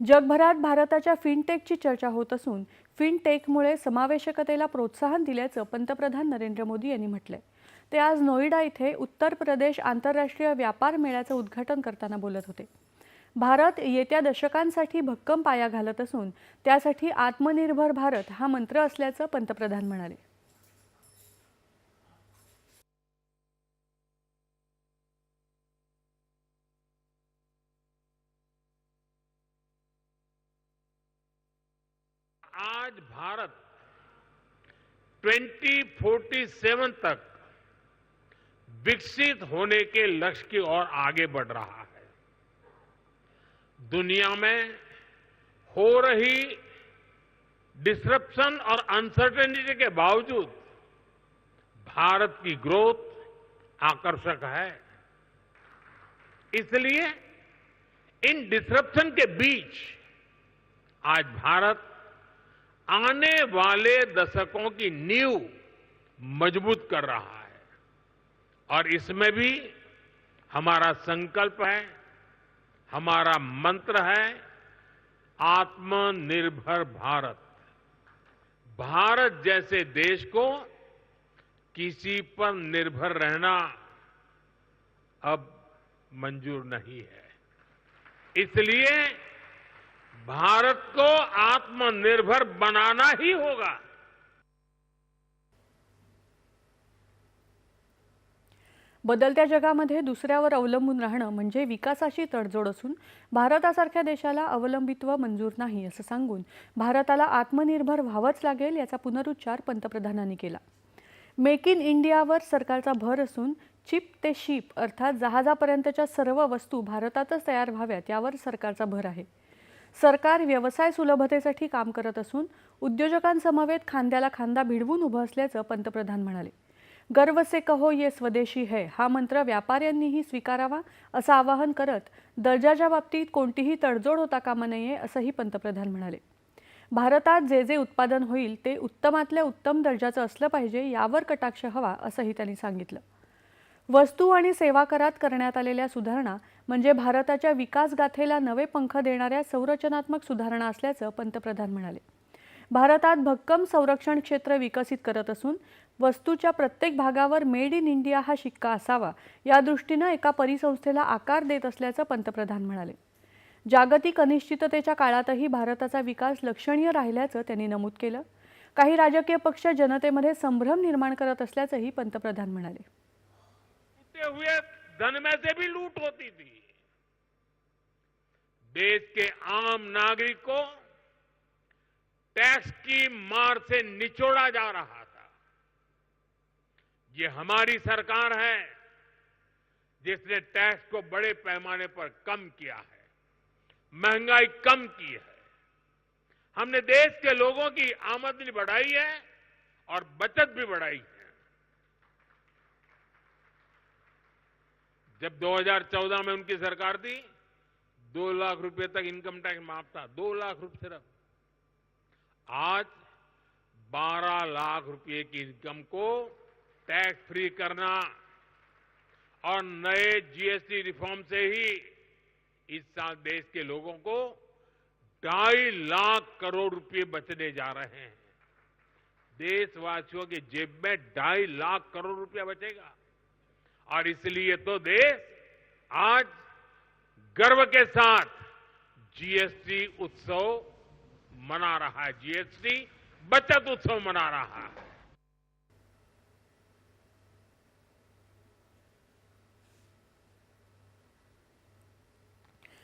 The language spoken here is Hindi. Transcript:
जगभरात भारताच्या फिनटेकची चर्चा होत असून फिनटेकमुळे समावेशकतेला प्रोत्साहन दिल्याचं पंतप्रधान नरेंद्र मोदी यांनी म्हटलंय. ते आज नोईडा इथे उत्तर प्रदेश आंतरराष्ट्रीय व्यापार मेळ्याचं उद्घाटन करताना बोलत होते. भारत येत्या दशकांसाठी भक्कम पाया घालत असून त्यासाठी आत्मनिर्भर भारत हा मंत्र असल्याचं पंतप्रधान म्हणाले. आज भारत 2047 तक विकसित होने के लक्ष्य की ओर आगे बढ़ रहा है। दुनिया में हो रही डिसरप्शन और अनसर्टेनिटी के बावजूद भारत की ग्रोथ आकर्षक है। इसलिए इन डिसरप्शन के बीच आज भारत आने वाले दशकों की नींव मज़बूत कर रहा है। और इसमें भी हमारा संकल्प है, हमारा मंत्र है, आत्मनिर्भर भारत। भारत जैसे देश को किसी पर निर्भर रहना अब मंजूर नहीं है। इसलिए भारत को आत्मनिर्भर बनाना ही होगा। बदलत्या जगामध्ये दुसऱ्यावर अवलंबून राहणं म्हणजे विकासाशी तडजोड असून भारतासारख्या देशाला अवलंबित्व मंजूर नाही असं सांगून भारताला आत्मनिर्भर व्हावंच लागेल याचा पुनरुच्चार पंतप्रधानांनी केला. मेक इन इंडियावर सरकारचा भर असून चिप ते शिप अर्थात जहाजापर्यंतच्या सर्व वस्तू भारतातच तयार व्हाव्यात यावर सरकारचा भर आहे. सरकार व्यवसाय सुलभतेसाठी काम करत असून उद्योजकांसमवेत खांद्याला खांदा भिडवून उभं असल्याचं पंतप्रधान म्हणाले. गर्व से कहो ये स्वदेशी है हा मंत्र व्यापाऱ्यांनीही स्वीकारावा असं आवाहन करत दर्जाच्या बाबतीत कोणतीही तडजोड होता कामा नये असंही पंतप्रधान म्हणाले. भारतात जे जे उत्पादन होईल ते उत्तमातल्या उत्तम दर्जाचं असलं पाहिजे यावर कटाक्ष हवा असंही त्यांनी सांगितलं. वस्तू आणि सेवा करात करण्यात आलेल्या सुधारणा म्हणजे भारताच्या विकासगाथेला नवे पंख देणाऱ्या संरचनात्मक सुधारणा असल्याचं पंतप्रधान म्हणाले. भारतात भक्कम संरक्षण क्षेत्र विकसित करत असून वस्तूच्या प्रत्येक भागावर मेड इन इंडिया हा शिक्का असावा या दृष्टीनं एका परिसंस्थेला आकार देत असल्याचं पंतप्रधान म्हणाले. जागतिक अनिश्चिततेच्या काळातही भारताचा विकास लक्षणीय राहिल्याचं त्यांनी नमूद केलं. काही राजकीय पक्ष जनतेमध्ये संभ्रम निर्माण करत असल्याचंही पंतप्रधान म्हणाले. टूटे हुए धन में से भी लूट होती थी। देश के आम नागरिक को टैक्स की मार से निचोड़ा जा रहा था। ये हमारी सरकार है, जिसने टैक्स को बड़े पैमाने पर कम किया है, महँगाई कम की है। हमने देश के लोगों की आमदनी बढ़ाई है और बचत भी बढ़ाई है। जब 2014 में उनकी सरकार थी, दो लाख रुपए तक इनकम टैक्स माफ़ था, दो लाख रुपए सिर्फ़। आज 12 लाख रुपए की इनकम को टैक्स फ्री करना और नए जीएसटी रिफॉर्म से ही इस साल देश के लोगों को ढाई लाख करोड़ रुपए बचने जा रहे हैं। देशवासियों की जेब में ढाई लाख करोड़ रुपया बचेगा। और इसलिए तो देश आज गर्व के साथ जीएसटी उत्सव मना रहा है। जीएसटी बचत उत्सव मना रहा है।